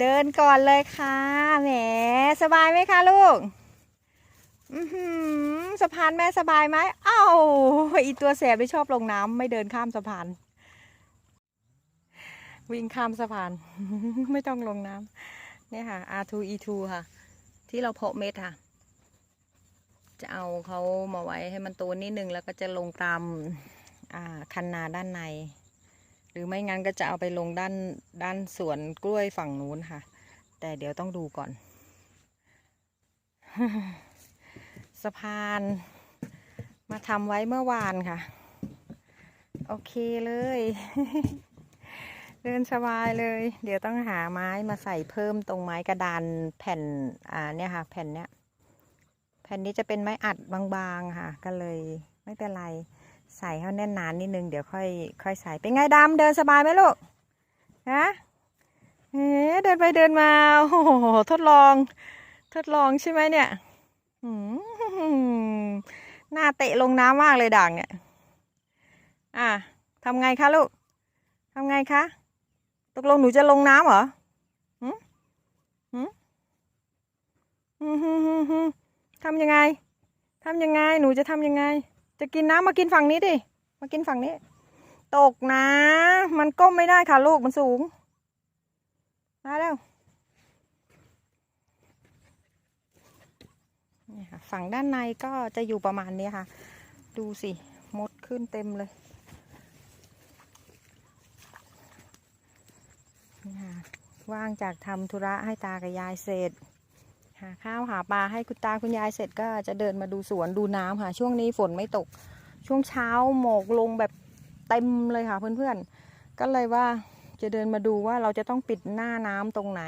เดินก่อนเลยค่ะ แหม สบายไหมคะลูกสะพานแม่สบายไหมเอ้าอีตัวแสบไม่ชอบลงน้ำไม่เดินข้ามสะพาน วิ่งข้ามสะพาน ไม่ต้องลงน้ำเนี่ยค่ะ R2E2 ค่ะ ที่เราเพาะเม็ดค่ะ จะเอาเขามาไว้ให้มันโตนิดนึงแล้วก็จะลงตามคันนาด้านใน รือไม่งั้นก็จะเอาไปลงด้านด้านสวนกล้วยฝั่งนู้นค่ะ แต่เดี๋ยวต้องดูก่อน สะพาน มาทำไว้เมื่อวานค่ะ โอเคเลย เดินสบายเลย เดี๋ยวต้องหาไม้มาใส่เพิ่มตรงไม้กระดานแผ่นอ่าเนี่ยค่ะ แผ่นเนี้ย แผ่นนี้จะเป็นไม้อัดบางๆค่ะ ก็เลยไม่เป็นไร ใส่ให้แน่นนานนิดนึงเดี๋ยวค่อยค่อยใส่เป็นไงดำเดินสบายไหมลูกฮะเอ๊เดินไปเดินมาโอ้โหทดลอง ทดลองใช่ไหมเนี่ยหืมหน้าเตะลงน้ำมากเลยด่างเนี่ยอะทำไงคะลูกทำไงคะตกลงหนูจะลงน้ำเหรอหืมหืมหืมหืมหืมหืมทำยังไงทำยังไง หนูจะทำยังไง จะกินน้ำมากินฝั่งนี้ดิ มากินฝั่งนี้ ตกนะ มันก้มไม่ได้ค่ะลูกมันสูง มาแล้วนี่ค่ะฝั่งด้านในก็จะอยู่ประมาณนี้ค่ะ ดูสิมดขึ้นเต็มเลยนี่ค่ะว่างจากทำธุระให้ตากับยายเสร็จาข้าวหาปลาให้คุณตาคุณยายเสร็จก็จะเดินมาดูสวนดูน้ำค่ะ ช่วงนี้ฝนไม่ตก ช่วงเช้าหมอกลงแบบเต็มเลยค่ะ เพื่อนๆ ก็เลยว่าจะเดินมาดูว่าเราจะต้องปิดหน้าน้ำตรงไหน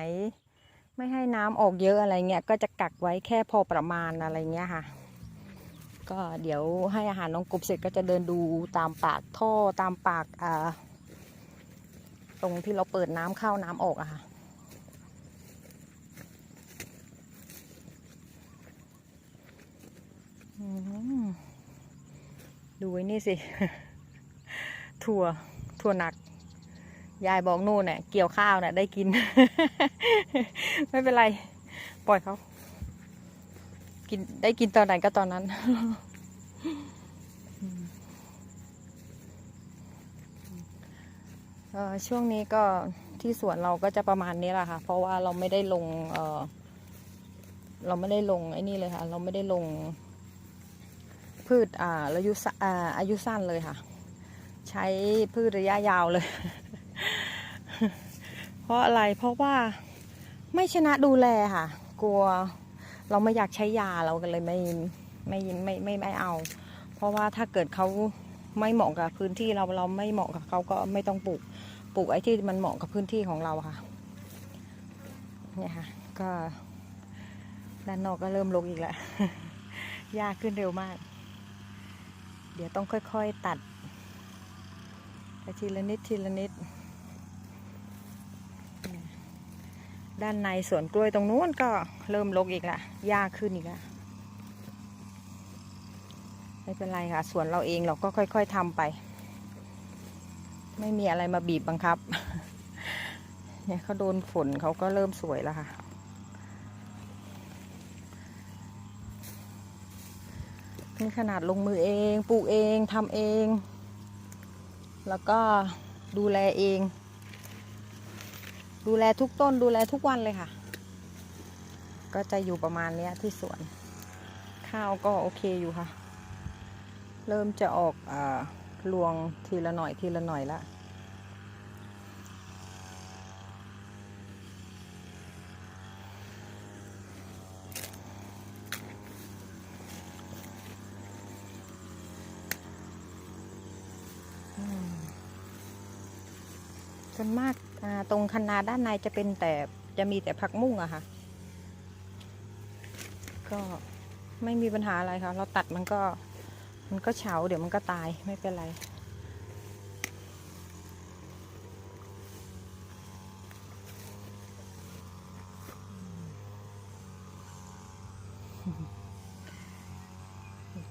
ไม่ให้น้ำออกเยอะอะไรเงี้ยก็จะกักไว้แค่พอประมาณอะไรเงี้ยค่ะ ก็เดี๋ยวให้อาหารน้องกบเสร็จก็จะเดินดูตามปากท่อตามปากอ่าตรงที่เราเปิดน้ำเข้าน้ำออกอะค่ะ อืม ดูไว้นี่สิ ถั่ว ถั่วหนัก ยายบอกนู่นเนี่ยเกี่ยวข้าวเนี่ยได้กิน ไม่เป็นไร ปล่อยเขา กินได้กินตอนไหนก็ตอนนั้นช่วงนี้ก็ที่สวนเราก็จะประมาณนี้แหละค่ะ เพราะว่าเราไม่ได้ลงเเราไม่ได้ลงไอ้นี่เลยค่ะ เราไม่ได้ลง พืชอ่าอายุสอ่าอายุสั้นเลยค่ะ ใช้พืชระยะยาวเลย เพราะอะไรเพราะว่าไม่ชนะดูแลค่ะ กลัวเราไม่อยากใช้ยาเราก็เลยไม่ไม่ไม่ไม่ไม่เอา เพราะว่าถ้าเกิดเขาไม่เหมาะกับพื้นที่เราเราไม่เหมาะกับเขาก็ไม่ต้องปลูกปลูกไอ้ที่มันเหมาะกับพื้นที่ของเราค่ะเนี่ยค่ะ ก็ด้านนอกก็เริ่มลงอีกแล้วยากขึ้นเร็วมาก เดี๋ยวต้องค่อยๆตัดไปทีละนิดทีละนิด ด้านในสวนกล้วยตรงนู้นก็เริ่มลกอีกละยากขึ้นอีกละไม่เป็นไรค่ะสวนเราเองเราก็ค่อย ๆทำไป ไม่มีอะไรมาบีบบังคับเนี่ยเขาโดนฝนเขาก็เริ่มสวยแล้วค่ะ นี่ขนาดลงมือเองปลูกเองทำเอง แล้วก็ดูแลเอง ดูแลทุกต้นดูแลทุกวันเลยค่ะ ก็จะอยู่ประมาณเนี้ยที่สวน ข้าวก็โอเคอยู่ค่ะ เริ่มจะออกอรวงทีละหน่อยทีละหน่อยละ ส่วนมากตรงคันนาด้านในจะเป็นแต่จะมีแต่ผักมุ้งอะค่ะ ก็ไม่มีปัญหาอะไรค่ะ เราตัดมันก็ มันก็เฉาเดี๋ยวมันก็ตายไม่เป็นไร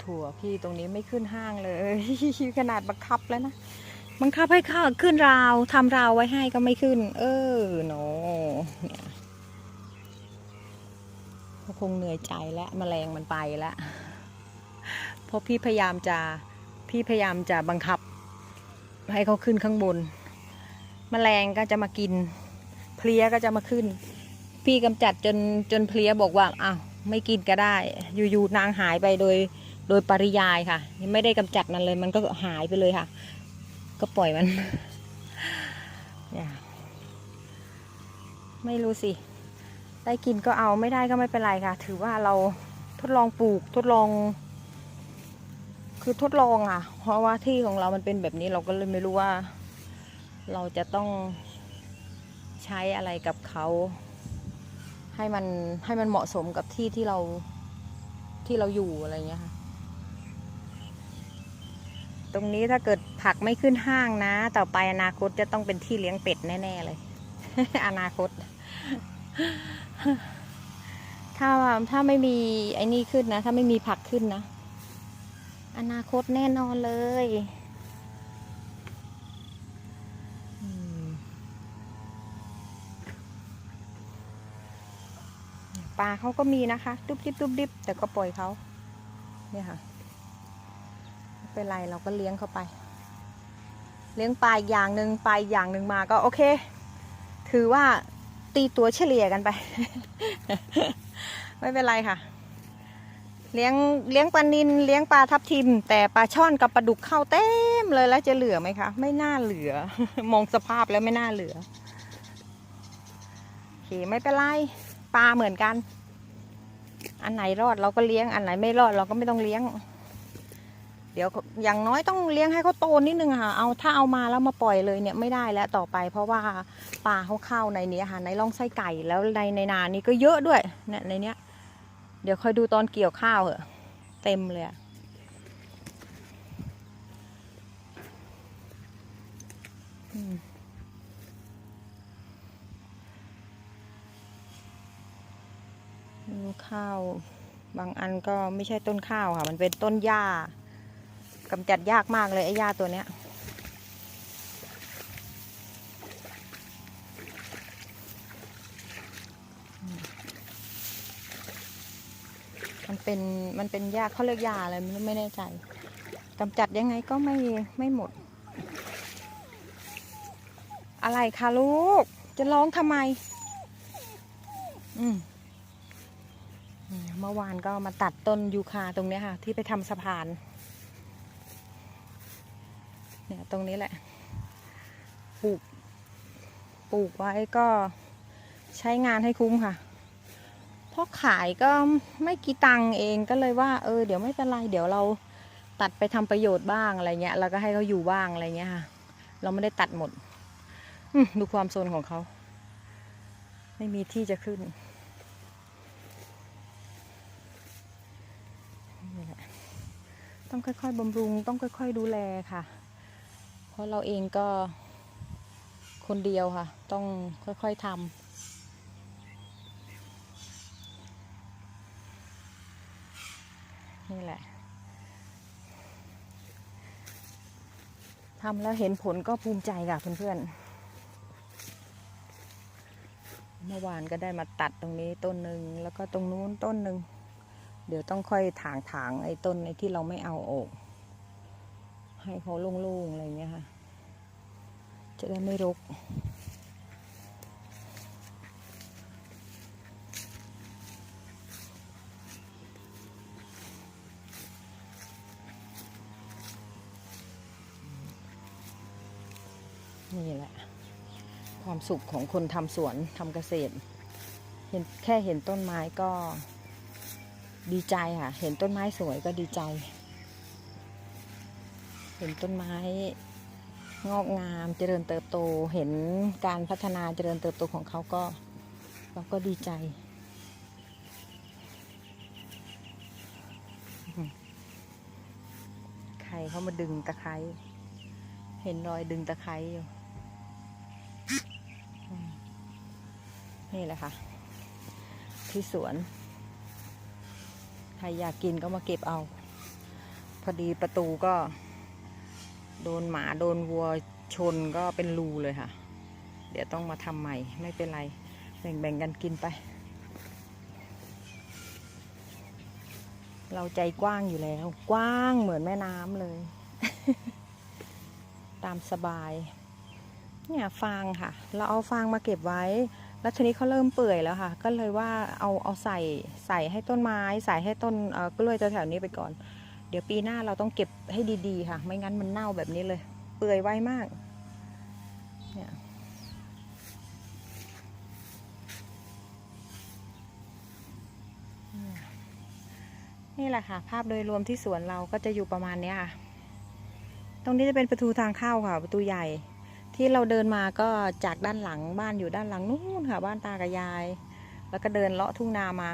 ถั่วพี่ตรงนี้ไม่ขึ้นห้างเลย ขนาดบังคับแล้วนะบังคับให้ข้าขึ้นราวทำราวไว้ให้ก็ไม่ขึ้น เออโนเนี่ยเขาคงเหนื่อยใจแล้วแมลงมันไปแล้วเพราะพี่พยายามจะพี่พยายามจะบังคับ ให้เขาขึ้นข้างบน แมลงก็จะมากิน เพลี้ยก็จะมาขึ้น พี่กำจัดจนจนเพลี้ยบอกว่าอ้าวไม่กินก็ได้ อยู่ๆนางหายไปโดย โดยปริยายค่ะยังไม่ได้กำจัดมันเลย มันก็หายไปเลยค่ะ ก็ปล่อยมันเนี่ยไม่รู้สิ ได้กินก็เอาไม่ได้ก็ไม่เป็นไรค่ะ ถือว่าเราทดลองปลูกทดลอง คือทดลองอะ เพราะว่าที่ของเรามันเป็นแบบนี้เราก็เลยไม่รู้ว่า เราจะต้องใช้อะไรกับเขาให้มันให้มันเหมาะสมกับที่ที่เราที่เราอยู่อะไรเงี้ยค่ะ รงนี้ถ้าเกิดผักไม่ขึ้นห้างนะ ต่อไปอนาคตจะต้องเป็นที่เลี้ยงเป็ดแน่ ๆ เลย อนาคต ถ้าถ้าไม่มีไอ้นี่ขึ้นนะ ถ้าไม่มีผักขึ้นนะ อนาคตแน่นอนเลยปลาเขาก็มีนะคะ ดุบดิบดุบดิบแต่ก็ปล่อยเขาเนี่ยค่ะ เป็นไรเราก็เลี้ยงเข้าไป เลี้ยงปลาอีกอย่างหนึ่งปลาอย่างหนึ่งมาก็โอเค ถือว่าตีตัวเฉลี่ยกันไป ไม่เป็นไรค่ะ เลี้ยงเลี้ยงปลานินเลี้ยงปลาทับทิม แต่ปลาช่อนกับปลาดุกเข้าเต็มเลยแล้วจะเหลือไหมคะ ไม่น่าเหลือ มองสภาพแล้วไม่น่าเหลือโอเคไม่เป็นไรปลาเหมือนกัน อันไหนรอดเราก็เลี้ยงอันไหนไม่รอดเราก็ไม่ต้องเลี้ยง เดี๋ยวอย่างน้อยต้องเลี้ยงให้เขาโตนิดนึงค่ะ เอาถ้าเอามาแล้วมาปล่อยเลยเนี่ยไม่ได้แล้วต่อไปเพราะว่าปลาเขาเข้าในนี้ค่ะในร่องไส้ไก่แล้วในในนานี้ก็เยอะด้วยเนี่ยในเนี้ย เดี๋ยวคอยดูตอนเกี่ยวข้าวเหอะเต็มเลยอืมดูข้าว บางอันก็ไม่ใช่ต้นข้าวค่ะ มันเป็นต้นหญ้า กำจัดยากมากเลยไอ้หญ้าตัวเนี้ย มันเป็นมันเป็นหญ้าเขาเรียกหญ้าอะไรไม่แน่ใจกำจัดยังไงก็ไม่ไม่หมด อะไรคะลูก จะร้องทำไม อืมเมื่อวานก็มาตัดต้นยูคาตรงนี้ค่ะ ที่ไปทำสะพาน เนี่ยตรงนี้แหละ ปลูก ปลูกไว้ก็ใช้งานให้คุ้มค่ะ เพราะขายก็ไม่กี่ตังค์เองก็เลยว่า เออเดี๋ยวไม่เป็นไรเดี๋ยวเราตัดไปทำประโยชน์บ้างอะไรเงี้ยแล้วก็ให้เขาอยู่บ้างอะไรเงี้ยค่ะ เราไม่ได้ตัดหมดดูความโซนของเขา ไม่มีที่จะขึ้นต้องค่อยๆบำรุง ต้องค่อย ๆ ดูแลค่ะ ราะเราเองก็คนเดียวค่ะ ต้องค่อยๆทำนี่แหละทำแล้วเห็นผลก็ภูมิใจค่ะเพื่อนๆ เมื่อวานก็ได้มาตัดตรงนี้ต้นหนึ่งแล้วก็ตรงนู้นต้นหนึ่ง เดี๋ยวต้องค่อยถางถางๆไอ้ต้นไอ้ที่เราไม่เอาออก ให้เขาโล่งๆอะไรอย่างเงี้ยค่ะ จะได้ไม่รก นี่แหละ ความสุขของคนทำสวนทำเกษตร เห็นแค่เห็นต้นไม้ก็ดีใจค่ะ เห็นต้นไม้สวยก็ดีใจ เห็นต้นไม้ งอกงามเจริญเติบโตเห็นการพัฒนาเจริญเติบโตของเขาก็เราก็ดีใจใครเขามาดึงตะไคร้เห็นรอยดึงตะไคร้อยู่นี่แหละค่ะ ที่สวน ใครอยากกินก็มาเก็บเอา พอดีประตูก็ โดนหมาโดนวัวชนก็เป็นรูเลยค่ะ เดี๋ยวต้องมาทำใหม่ไม่เป็นไร แบ่งๆกันกินไป เราใจกว้างอยู่แล้ว กว้างเหมือนแม่น้ำเลย ตามสบาย เนี่ยฟางค่ะ เราเอาฟางมาเก็บไว้ แล้วทีนี้เขาเริ่มเปื่อยแล้วค่ะ ก็เลยว่าเอาเอาใส่ใส่ให้ต้นไม้ ใส่ให้ต้นกล้วยแถวๆนี้ไปก่อน เดี๋ยวปีหน้าเราต้องเก็บให้ดีๆค่ะ ไม่งั้นมันเน่าแบบนี้เลย เปื่อยไวมาก เนี่ยนี่แหละค่ะ ภาพโดยรวมที่สวนเราก็จะอยู่ประมาณเนี้ยค่ะ ตรงนี้จะเป็นประตูทางเข้าค่ะ ประตูใหญ่ ที่เราเดินมาก็จากด้านหลังบ้านอยู่ด้านหลังนู้นค่ะ บ้านตากับยาย แล้วก็เดินเลาะทุ่งนามา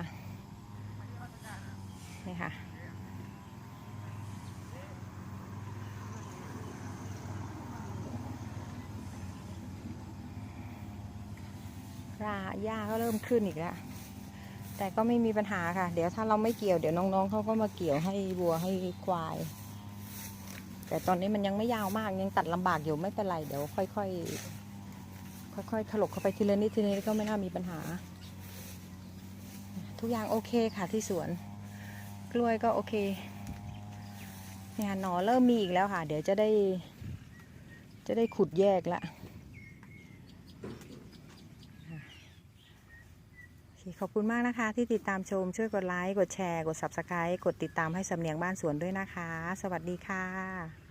นี่ค่ะ ราหญ้าก็เริ่มขึ้นอีกแล้วแต่ก็ไม่มีปัญหาค่ะ เดี๋ยวถ้าเราไม่เกี่ยวเดี๋ยวน้องๆเขาก็มาเกี่ยวให้วัวให้ควาย แต่ตอนนี้มันยังไม่ยาวมากยังตัดลำบากอยู่ไม่เป็นไรเดี๋ยวค่อยๆค่อยๆถลกเข้าไปทีละนิดทีละนิดก็ไม่น่ามีปัญหา ทุกอย่างโอเคค่ะที่สวน กล้วยก็โอเคเนี่ยหนอเริ่มมีอีกแล้วค่ะ เดี๋ยวจะได้ จะได้ขุดแยกละ โอเคข อบคุณมากนะคะ ที่ติดตามชมช่วยกดไลค์ กดแชร์ กด Subscribe กดติดตามให้สำเนียงบ้านสวนด้วยนะคะ สวัสดีค่ะ